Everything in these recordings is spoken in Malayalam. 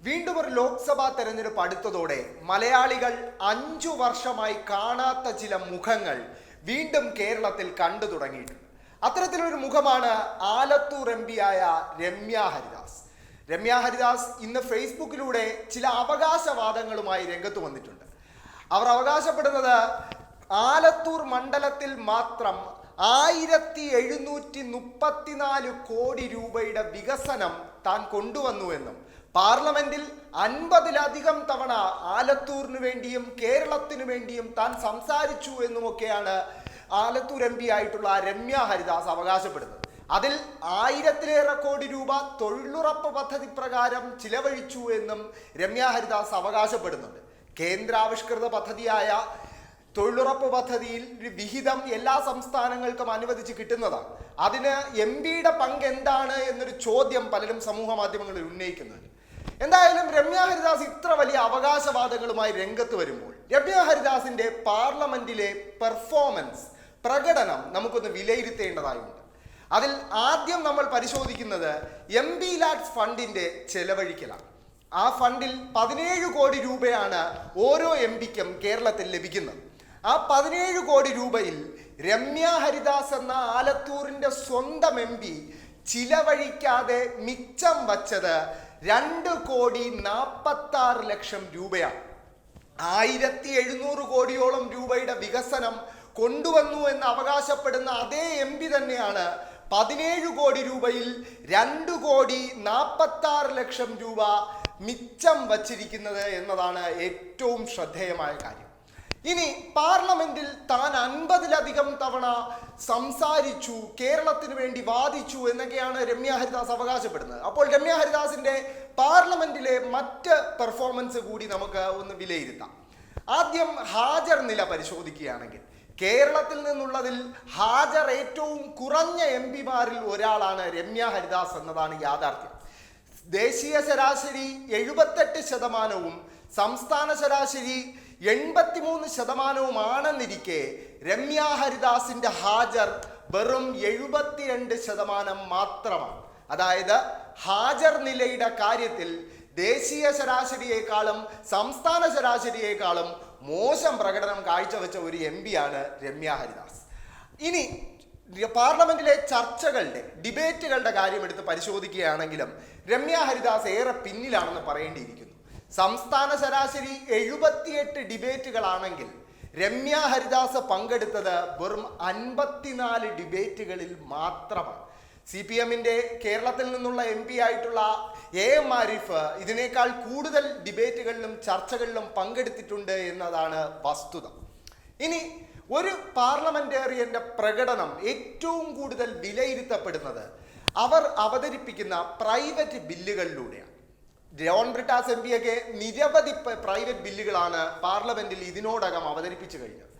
വീണ്ടും ഒരു ലോക്സഭാ തെരഞ്ഞെടുപ്പ് അടുത്തതോടെ മലയാളികൾ അഞ്ചു വർഷമായി കാണാത്ത ചില മുഖങ്ങൾ വീണ്ടും കേരളത്തിൽ കണ്ടു തുടങ്ങിയിട്ടുണ്ട്. അത്തരത്തിലൊരു മുഖമാണ് ആലത്തൂർ എം ആയ രമ്യ ഹരിദാസ്. രമ്യ ഹരിദാസ് ഇന്ന് ഫേസ്ബുക്കിലൂടെ ചില അവകാശവാദങ്ങളുമായി രംഗത്ത് വന്നിട്ടുണ്ട്. അവർ അവകാശപ്പെടുന്നത് ആലത്തൂർ മണ്ഡലത്തിൽ മാത്രം ആയിരത്തി എഴുന്നൂറ്റി മുപ്പത്തിനാല് കോടി രൂപയുടെ വികസനം താൻ കൊണ്ടുവന്നുവെന്നും പാർലമെന്റിൽ അൻപതിലധികം തവണ ആലത്തൂരിനു വേണ്ടിയും കേരളത്തിനു വേണ്ടിയും താൻ സംസാരിച്ചു എന്നുമൊക്കെയാണ് ആലത്തൂർ എം പി ആയിട്ടുള്ള രമ്യ ഹരിദാസ് അവകാശപ്പെടുന്നത്. അതിൽ ആയിരത്തിലേറെ കോടി രൂപ തൊഴിലുറപ്പ് പദ്ധതി പ്രകാരം ചിലവഴിച്ചു എന്നും രമ്യ ഹരിദാസ് അവകാശപ്പെടുന്നുണ്ട്. കേന്ദ്രാവിഷ്കൃത പദ്ധതിയായ തൊഴിലുറപ്പ് പദ്ധതിയിൽ വിഹിതം എല്ലാ സംസ്ഥാനങ്ങൾക്കും അനുവദിച്ച് കിട്ടുന്നതാണ്. അതിന് എം പിയുടെ പങ്ക് എന്താണ് എന്നൊരു ചോദ്യം പലരും സമൂഹ മാധ്യമങ്ങളിൽ ഉന്നയിക്കുന്നുണ്ട്. എന്തായാലും രമ്യ ഹരിദാസ് ഇത്ര വലിയ അവകാശവാദങ്ങളുമായി രംഗത്ത് വരുമ്പോൾ രമ്യ ഹരിദാസിന്റെ പാർലമെന്റിലെ പെർഫോമൻസ് പ്രകടനം നമുക്കൊന്ന് വിലയിരുത്തേണ്ടതായുണ്ട്. അതിൽ ആദ്യം നമ്മൾ പരിശോധിക്കുന്നത് എം ബി ലാറ്റ്സ് ഫണ്ടിന്റെ ചെലവഴിക്കലാണ്. ആ ഫണ്ടിൽ പതിനേഴ് കോടി രൂപയാണ് ഓരോ എം പിക്കും കേരളത്തിൽ ലഭിക്കുന്നത്. ആ പതിനേഴ് കോടി രൂപയിൽ രമ്യ ഹരിദാസ് എന്ന ആലത്തൂരിന്റെ സ്വന്തം എം പി ചിലവഴിക്കാതെ മിച്ചം വച്ചത് രണ്ട് കോടി നാൽപ്പത്തി ആറ് ലക്ഷം രൂപയാണ്. ആയിരത്തി എഴുന്നൂറ് കോടിയോളം രൂപയുടെ വികസനം കൊണ്ടുവന്നു എന്ന് അവകാശപ്പെടുന്ന അതേ എം പി തന്നെയാണ് പതിനേഴ് കോടി രൂപയിൽ രണ്ട് കോടി നാൽപ്പത്തി ആറ് ലക്ഷം രൂപ മിച്ചം വച്ചിരിക്കുന്നത് എന്നതാണ് ഏറ്റവും ശ്രദ്ധേയമായ കാര്യം. ഇനി പാർലമെന്റിൽ താൻ അൻപതിലധികം തവണ സംസാരിച്ചു കേരളത്തിന് വേണ്ടി വാദിച്ചു എന്നൊക്കെയാണ് രമ്യ ഹരിദാസ് അവകാശപ്പെടുന്നത്. അപ്പോൾ രമ്യ ഹരിദാസിന്റെ പാർലമെന്റിലെ മറ്റ് പെർഫോമൻസ് കൂടി നമുക്ക് ഒന്ന് വിലയിരുത്താം. ആദ്യം ഹാജർ നില പരിശോധിക്കുകയാണെങ്കിൽ കേരളത്തിൽ നിന്നുള്ളതിൽ ഹാജർ ഏറ്റവും കുറഞ്ഞ എം പിമാരിൽ ഒരാളാണ് രമ്യ ഹരിദാസ് എന്നതാണ് യാഥാർത്ഥ്യം. ദേശീയ ശരാശരി എഴുപത്തെട്ട് ശതമാനവും സംസ്ഥാന ശരാശരി എൺപത്തിമൂന്ന് ശതമാനവുമാണെന്നിരിക്കെ രമ്യ ഹരിദാസിന്റെ ഹാജർ വെറും എഴുപത്തിരണ്ട് ശതമാനം മാത്രമാണ്. അതായത് ഹാജർ നിലയുടെ കാര്യത്തിൽ ദേശീയ ശരാശരിയേക്കാളും സംസ്ഥാന ശരാശരിയേക്കാളും മോശം പ്രകടനം കാഴ്ചവെച്ച ഒരു എം പിയാണ് രമ്യ ഹരിദാസ് ഇനി പാർലമെന്റിലെ ചർച്ചകളുടെ ഡിബേറ്റുകളുടെ കാര്യം എടുത്ത് പരിശോധിക്കുകയാണെങ്കിലും രമ്യ ഹരിദാസ് ഏറെ പിന്നിലാണെന്ന് പറയേണ്ടിയിരിക്കുന്നു. സംസ്ഥാന ശരാശരി എഴുപത്തിയെട്ട് ഡിബേറ്റുകളാണെങ്കിൽ രമ്യ ഹരിദാസ് പങ്കെടുത്തത് വെറും അൻപത്തിനാല് ഡിബേറ്റുകളിൽ മാത്രമാണ്. സി പി എമ്മിന്റെ കേരളത്തിൽ നിന്നുള്ള എം പി ആയിട്ടുള്ള എ എം ആരിഫ് ഇതിനേക്കാൾ കൂടുതൽ ഡിബേറ്റുകളിലും ചർച്ചകളിലും പങ്കെടുത്തിട്ടുണ്ട് എന്നതാണ് വസ്തുത. ഇനി ഒരു പാർലമെന്റേറിയന്റെ പ്രകടനം ഏറ്റവും കൂടുതൽ വിലയിരുത്തപ്പെടുന്നത് അവർ അവതരിപ്പിക്കുന്ന പ്രൈവറ്റ് ബില്ലുകളിലൂടെയാണ്. ജോൺ ബ്രിട്ടാസ് എം പിയൊക്കെ നിരവധി പ്രൈവറ്റ് ബില്ലുകളാണ് പാർലമെന്റിൽ ഇതിനോടകം അവതരിപ്പിച്ചു കഴിഞ്ഞത്.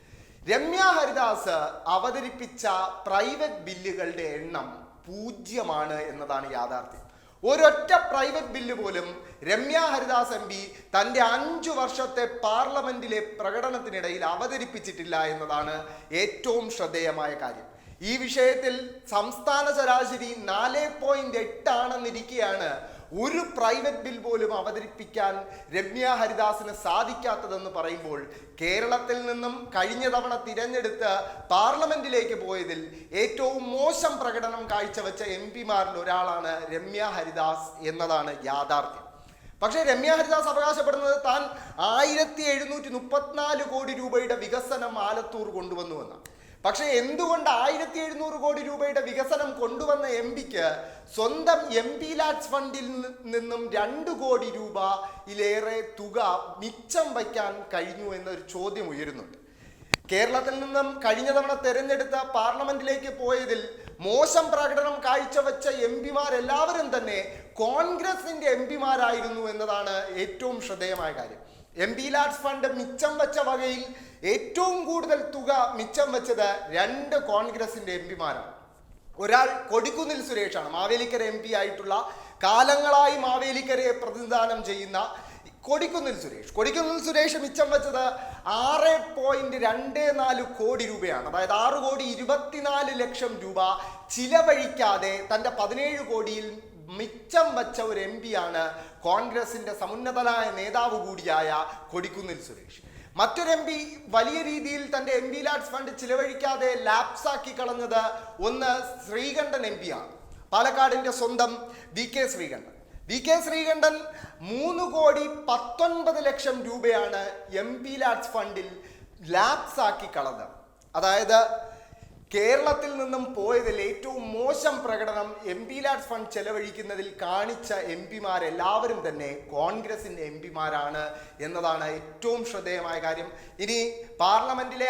രമ്യ ഹരിദാസ് അവതരിപ്പിച്ച പ്രൈവറ്റ് ബില്ലുകളുടെ എണ്ണം പൂജ്യമാണ് എന്നതാണ് യാഥാർത്ഥ്യം. ഒരൊറ്റ പ്രൈവറ്റ് ബില്ല് പോലും രമ്യ ഹരിദാസ് എം പി തന്റെ അഞ്ചു വർഷത്തെ പാർലമെന്റിലെ പ്രകടനത്തിനിടയിൽ അവതരിപ്പിച്ചിട്ടില്ല എന്നതാണ് ഏറ്റവും ശ്രദ്ധേയമായ കാര്യം. ഈ വിഷയത്തിൽ സംസ്ഥാന ശരാശരി നാല് പോയിന്റ് എട്ടാണെന്നിരിക്കെയാണ് ഒരു പ്രൈവറ്റ് ബിൽ പോലും അവതരിപ്പിക്കാൻ രമ്യ ഹരിദാസിന് സാധിക്കാത്തതെന്ന് പറയുമ്പോൾ കേരളത്തിൽ നിന്നും കഴിഞ്ഞ തവണ തിരഞ്ഞെടുത്ത് പാർലമെന്റിലേക്ക് പോയതിൽ ഏറ്റവും മോശം പ്രകടനം കാഴ്ചവെച്ച എം പിമാരിൽ ഒരാളാണ് രമ്യ ഹരിദാസ് എന്നതാണ് യാഥാർത്ഥ്യം. പക്ഷേ രമ്യ ഹരിദാസ് അവകാശപ്പെടുന്നത് താൻ ആയിരത്തി എഴുന്നൂറ്റി മുപ്പത്തിനാല് കോടി രൂപയുടെ വികസനം ആലത്തൂർ കൊണ്ടുവന്നുവെന്നാണ് പക്ഷേ എന്തുകൊണ്ട് ആയിരത്തി എഴുന്നൂറ് കോടി രൂപയുടെ വികസനം കൊണ്ടുവന്ന എം പിക്ക് സ്വന്തം എം പി ലാറ്റ്സ് ഫണ്ടിൽ നിന്നും രണ്ട് കോടി രൂപയിലേറെ തുക മിച്ചം വയ്ക്കാൻ കഴിഞ്ഞു എന്നൊരു ചോദ്യം ഉയരുന്നുണ്ട്. കേരളത്തിൽ നിന്നും കഴിഞ്ഞ തവണ തെരഞ്ഞെടുത്ത പാർലമെന്റിലേക്ക് പോയതിൽ മോശം പ്രകടനം കാഴ്ചവെച്ച എം പിമാരെല്ലാവരും തന്നെ കോൺഗ്രസിന്റെ എം പിമാരായിരുന്നു എന്നതാണ് ഏറ്റവും ശ്രദ്ധേയമായ കാര്യം. എം പി ലാഡ്സ് ഫണ്ട് മിച്ചം വെച്ച വകയിൽ ഏറ്റവും കൂടുതൽ തുക മിച്ചം വെച്ചത് രണ്ട് കോൺഗ്രസിന്റെ എം പിമാരാണ് ഒരാൾ കൊടിക്കുന്നിൽ സുരേഷാണ്. മാവേലിക്കര എം പി ആയിട്ടുള്ള കാലങ്ങളായി മാവേലിക്കരയെ പ്രതിനിധാനം ചെയ്യുന്ന കൊടിക്കുന്നിൽ സുരേഷ്. കൊടിക്കുന്നിൽ സുരേഷ് മിച്ചം വെച്ചത് ആറ് പോയിന്റ് രണ്ട് നാല് കോടി രൂപയാണ്. അതായത് ആറ് കോടി ഇരുപത്തിനാല് ലക്ഷം രൂപ ചിലവഴിക്കാതെ തന്റെ പതിനേഴ് കോടിയിൽ മിച്ചം വച്ച ഒരു എം ആണ് കോൺഗ്രസിന്റെ സമുന്നതനായ നേതാവ് കൂടിയായ കൊടിക്കുന്നിൽ സുരേഷ്. മറ്റൊരു എം പി വലിയ രീതിയിൽ തന്റെ എം പി ലാഡ്സ് ഫണ്ട് ചിലവഴിക്കാതെ ലാപ്സാക്കി കളഞ്ഞത് ഒന്ന് ശ്രീകണ്ഠൻ എം ആണ്. പാലക്കാടിന്റെ സ്വന്തം V K Sreekandan. V K Sreekandan മൂന്ന് കോടി പത്തൊൻപത് ലക്ഷം രൂപയാണ് എം പി ലാഡ്സ് ഫണ്ടിൽ ലാപ്സാക്കി കളഞ്ഞത്. അതായത് കേരളത്തിൽ നിന്നും പോയതിൽ ഏറ്റവും മോശം പ്രകടനം എം പി ലാഡ് ഫണ്ട് ചെലവഴിക്കുന്നതിൽ കാണിച്ച എം പിമാരെല്ലാവരും തന്നെ കോൺഗ്രസിന്റെ എം പിമാരാണ് എന്നതാണ് ഏറ്റവും ശ്രദ്ധേയമായ കാര്യം. ഇനി പാർലമെന്റിലെ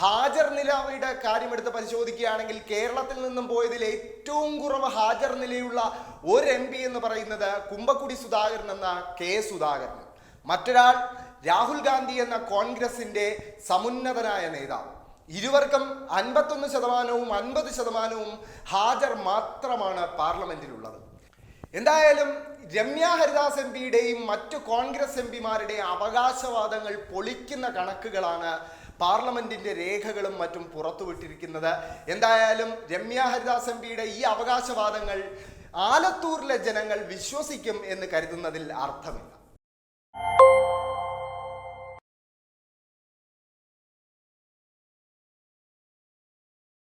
ഹാജർ നിലയുടെ കാര്യമെടുത്ത് പരിശോധിക്കുകയാണെങ്കിൽ കേരളത്തിൽ നിന്നും പോയതിൽ ഏറ്റവും കുറവ് ഹാജർ നിലയുള്ള ഒരു എം എന്ന് പറയുന്നത് കുമ്പക്കുടി സുധാകരൻ എന്ന കെ സുധാകരൻ. മറ്റൊരാൾ രാഹുൽ ഗാന്ധി എന്ന കോൺഗ്രസിന്റെ സമുന്നതനായ നേതാവ്. ഇരുവർക്കും അൻപത്തൊന്ന് ശതമാനവും അൻപത് ശതമാനവും ഹാജർ മാത്രമാണ് പാർലമെന്റിലുള്ളത്. എന്തായാലും രമ്യ ഹരിദാസ് എം പിയുടെയും മറ്റു കോൺഗ്രസ് എം പിമാരുടെയും അവകാശവാദങ്ങൾ പൊളിക്കുന്ന കണക്കുകളാണ് പാർലമെന്റിന്റെ രേഖകളും മറ്റും പുറത്തുവിട്ടിരിക്കുന്നത്. എന്തായാലും രമ്യ ഹരിദാസ് എം പിയുടെ ഈ അവകാശവാദങ്ങൾ ആലത്തൂരിലെ ജനങ്ങൾ വിശ്വസിക്കും എന്ന് കരുതുന്നതിൽ അർത്ഥമില്ല.